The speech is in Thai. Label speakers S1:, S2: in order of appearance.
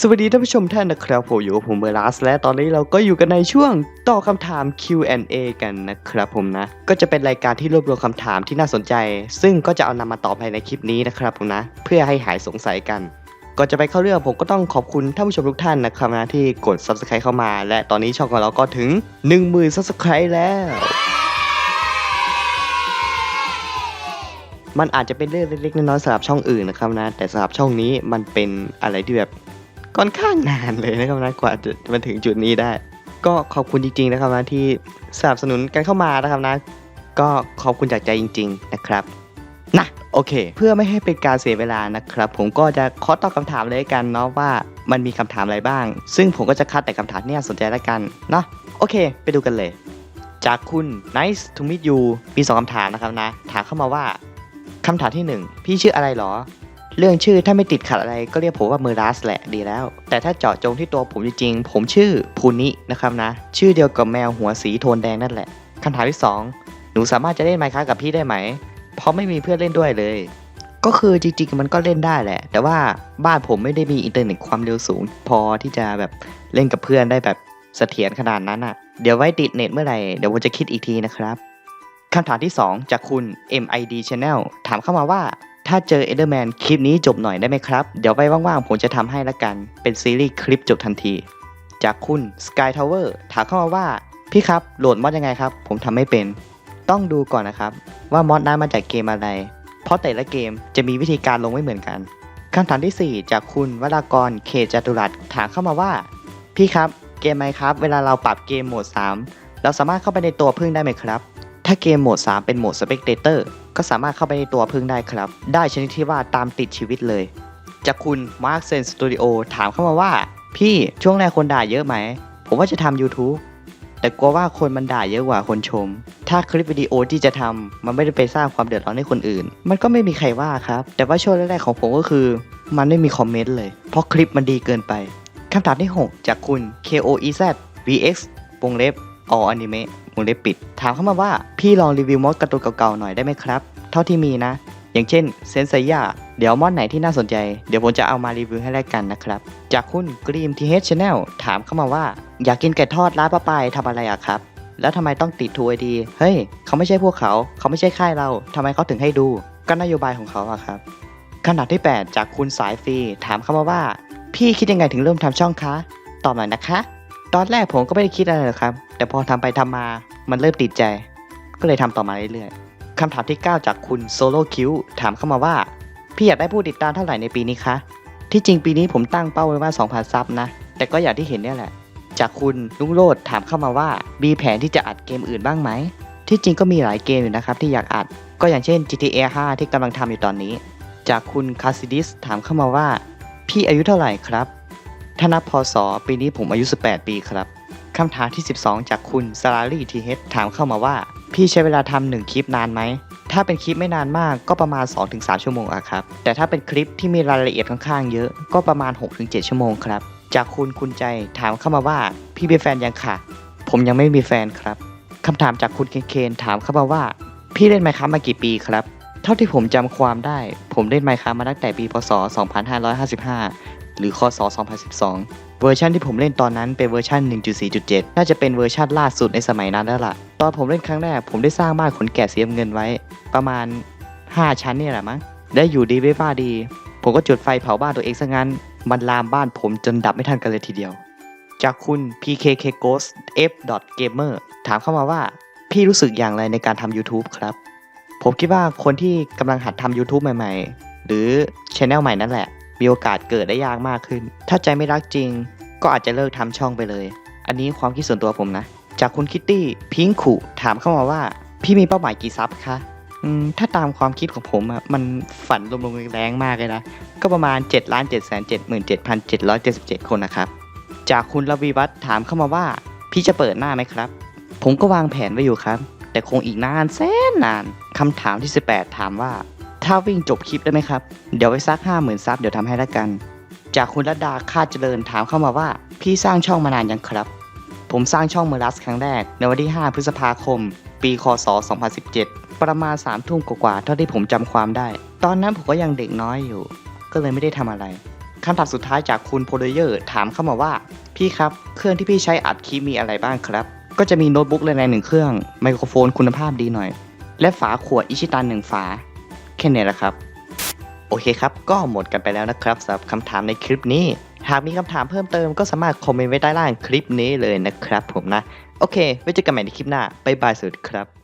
S1: สวัสดีท่านผู้ชมท่านนะครับผมอยู่กับผมเบอร์ลัสและตอนนี้เราก็อยู่กันในช่วงตอบคำถาม Q&A กันนะครับผมนะ ก็จะเป็นรายการที่รวบรวมคำถามที่น่าสนใจ ซึ่งก็จะเอานำมาตอบภายในคลิปนี้นะครับผมนะ เพื่อให้หายสงสัยกันก่อนจะไปเข้าเรื่องผมก็ต้องขอบคุณท่านผู้ชมทุกท่านนะครับนะที่กด subscribe เข้ามา และตอนนี้ช่องของเราก็ถึง 10,000 subscribe แล้วมันอาจจะเป็นเรื่องเล็กๆน้อยๆสำหรับช่องอื่นนะครับนะ แต่สำหรับช่องนี้มันเป็นอะไรที่แบบ ค่อนข้างนานเลยนะครับนะกว่าจะมาถึงจุดนี้ได้ ก็ขอบคุณจริงๆนะครับนะที่สนับสนุนกันเข้ามานะครับนะ ก็ขอบคุณจากใจจริง ๆ นะครับนะโอเค เพื่อไม่ให้เป็นการเสียเวลานะครับ ผมก็จะขอตอบคำถามเลยกันเนาะว่ามันมีคำถามอะไรบ้าง ซึ่งผมก็จะคัดแต่คำถามที่น่าสนใจแล้วกันเนาะโอเค ไปดูกันเลย จากคุณ nice to meet you มีสองคำถามนะครับนะ ถามเข้ามาว่าคำถามที่หนึ่งพี่ชื่ออะไรหรอ เรื่องชื่อถ้าไม่ติดขัดอะไรก็เรียกผมว่าเมอรัสแหละดีแล้ว แต่ถ้าเจาะจงที่ตัวผมจริงๆ ผมชื่อภูนินะครับนะ ชื่อเดียวกับแมวหัวสีโทนแดงนั่นแหละคำถามที่ 2 หนูสามารถจะเล่นไมค์ครับกับพี่ได้ไหม เพราะไม่มีเพื่อนเล่นด้วยเลย ก็คือจริงๆมันก็เล่นได้แหละ แต่ว่าบ้านผมไม่ได้มีอินเทอร์เน็ตความเร็วสูง พอที่จะแบบเล่นกับเพื่อนได้แบบเสถียรขนาดนั้นอะ เดี๋ยวไว้ติดเน็ตเมื่อไหร่เดี๋ยวผมจะคิดอีกทีนะครับคำถามที่ 2 จากคุณ MID Channel ถามเข้ามาว่า ถ้าเจอเอเดอร์แมนคลิปนี้จบหน่อยได้ไหมครับ เดี๋ยวไว้ว่างๆ ผมจะทำให้ละกัน เป็นซีรีส์คลิปจบทันที จากคุณ Sky Tower ถามเข้ามาว่า พี่ครับ โหลดมอดยังไงครับ ผมทำไม่เป็น ต้องดูก่อนนะครับ ว่ามอดนั้นมาจากเกมอะไร เพราะแต่ละเกมจะมีวิธีการลงไม่เหมือนกันคำถามทีสี่4 จากคุณวรากรเขตจตุรัสถามเข้ามาว่า พี่ครับเกมไหมครับ เวลาเราปรับเกมโหมด 3 เราสามารถเข้าไปในตัวพึ่งได้ไหมครับ ถ้าเกมโหมด 3 เป็นโหมด Spectator ก็สามารถเข้าไปในตัวพึ่งได้ครับ ได้ชนิดที่ว่าตามติดชีวิตเลย จากคุณ Mark Sen Studio ถามเข้ามาว่า พี่ช่วงแรกคนด่าเยอะไหม ผมว่าจะทำ YouTube แต่กลัวว่าคนมันด่าเยอะกว่าคนชม ถ้าคลิปวิดีโอที่จะทำมันไม่ได้ไปสร้างความเดือดร้อนให้คนอื่น มันก็ไม่มีใครว่าครับ แต่ว่าช่วงแรกๆของผมก็คือ มันไม่มีคอมเมนต์เลย เพราะคลิปมันดีเกินไปคำถามที่ 6 จากคุณ KOEZ VX วงเล็บ All Anime วงเล็บปิด ถามเข้ามาว่าพี่ลองรีวิวมอดการ์ตูนเก่าๆหน่อยได้ไหมครับ เท่าที่มีนะ อย่างเช่นเซนไซยาเดี๋ยวมอดไหนที่น่าสนใจ เดี๋ยวผมจะเอามารีวิวให้แลกกันนะครับ จากคุณ Gleam TH Channel ถามเข้ามาว่า อยากกินไก่ทอดร้านป้าปายทำอะไรอะครับ แล้วทำไมต้องติดทูไอดี เฮ้ย เขาไม่ใช่พวกเขา เขาไม่ใช่ค่ายเราทำไมเขาถึงให้ดูก็นโยบายของเขาอะครับคำถามที่ 8 จากคุณสายฟรีถามเข้ามาว่า พี่คิดยังไงถึงเริ่มทำช่องคะ ตอบหน่อยนะคะ ตอนแรกผมก็ไม่ได้คิดอะไรหรอกครับ แต่พอทำไปทำมามันเริ่มติดใจ ก็เลยทำต่อมาเรื่อยๆคำถามที่ 9 จากคุณโซโลคิวถามเข้ามาว่า พี่อยากได้ผู้ติดตามเท่าไหร่ในปีนี้คะที่จริงปีนี้ผมตั้งเป้าไว้ว่า 2,000 ซับนะ แต่ก็อย่างที่เห็นเนี่ยแหละ จากคุณลุงโรดถามเข้ามาว่ามีแผนที่จะอัดเกมอื่นบ้างไหม ที่จริงก็มีหลายเกมอยู่นะครับที่อยากอัด ก็อย่างเช่น GTA 5 ที่กำลังทำอยู่ตอนนี้ จากคุณคาซิดิสถามเข้ามาว่า พี่อายุเท่าไหร่ครับ ถ้านับพศ ปีนี้ผมอายุ 18 ปีครับ คำถามที่ 12 จากคุณซารารีทีเฮดถามเข้ามาว่า พี่ใช้เวลาทำหนึ่งคลิปนานไหม ถ้าเป็นคลิปไม่นานมากก็ประมาณ 2-3 ชั่วโมงอะครับ แต่ถ้าเป็นคลิปที่มีรายละเอียดค่อนข้างเยอะ ก็ประมาณ 6-7 ชั่วโมงครับ จากคุณคุณใจถามเข้ามาว่า พี่เป็นแฟนยังค่ะ ผมยังไม่มีแฟนครับ คำถามจากคุณเคนเคนถามเข้ามาว่า พี่เล่นไมค์ครับมากี่ปีครับเท่าที่ผมจำความได้ ผมเล่นไมค์ครับมาตั้งแต่ปีพศ 2555 หรือคศ2012 เวอร์ชันที่ผมเล่นตอนนั้นเป็นเวอร์ชัน1.4.7 น่าจะเป็นเวอร์ชันล่าสุดในสมัยนั้นแล้วล่ะ ตอนผมเล่นครั้งแรกผมได้สร้างบ้านขนแกะเสีน้ำเงินไว้ ประมาณ 5 ชั้นนี่แหละมั้ง ได้อยู่ดีไม่ว่าดี ผมก็จุดไฟเผาบ้านตัวเองซะงั้น มันลามบ้านผมจนดับไม่ทันกันเลยทีเดียว จากคุณ PKK Ghost F Gamer ถามเข้ามาว่าพี่รู้สึกอย่างไรในการทำ YouTube ครับ ผมคิดว่าคนที่กำลังหัดทำ YouTube ใหม่ ๆ หรือช anel ใหม่นั่นแหละ มีโอกาสเกิดได้ยากมากขึ้น ถ้าใจไม่รักจริง ก็อาจจะเลิกทำช่องไปเลย อันนี้ความคิดส่วนตัวผมนะ จากคุณคิตตี้พิงคุถามเข้ามาว่า พี่มีเป้าหมายกี่ซับคะอืมถ้าตามความคิดของผมอะมันฝันลมๆแรงมากเลยนะ ก็ประมาณ 7 7 7 7 7 7 7 คนนะครับ จากคุณรวีวัฒน์ถามเข้ามาว่า พี่จะเปิดหน้าไหมครับ ผมก็วางแผนไว้อยู่ครับ แต่คงอีกนานแสนนานคำถามที่ 18 ถามว่า ถ้าวิ่งจบคลิปได้ไหมครับ เดี๋ยวไว้ซัก50,000ซับเดี๋ยวทำให้ละกัน จากคุณรัดาคาดเจริญถามเข้ามาว่า พี่สร้างช่องมานานยังครับ ผมสร้างช่องเมอรัสครั้งแรก ในวันที่ 5 พฤษภาคม ปีคศ 2017 ประมาณ3ทุ่มกว่าๆเท่าที่ผมจำความได้ ตอนนั้นผมก็ยังเด็กน้อยอยู่ ก็เลยไม่ได้ทำอะไรคำถามสุดท้ายจากคุณโพลเยอร์ถามเข้ามาว่า พี่ครับเครื่องที่พี่ใช้อัดคลิปมีอะไรบ้างครับ ก็จะมีโน้ตบุ๊กเลยในหนึ่งเครื่องไมโครโฟนคุณภาพดีหน่อย และฝาขวดอิชิตันหนึ่งฝา ค่นี้แหละครับโอเคครับ ก็หมดกันไปแล้วนะครับสำหรับคำถามในคลิปนี้ หากมีคำถามเพิ่มเติมก็สามารถคอมเมนต์ไว้ใต้ล่างคลิปนี้เลยนะครับผมนะ โอเค ไว้เจอกันใหม่ในคลิปหน้า บ๊ายบายสุดครับ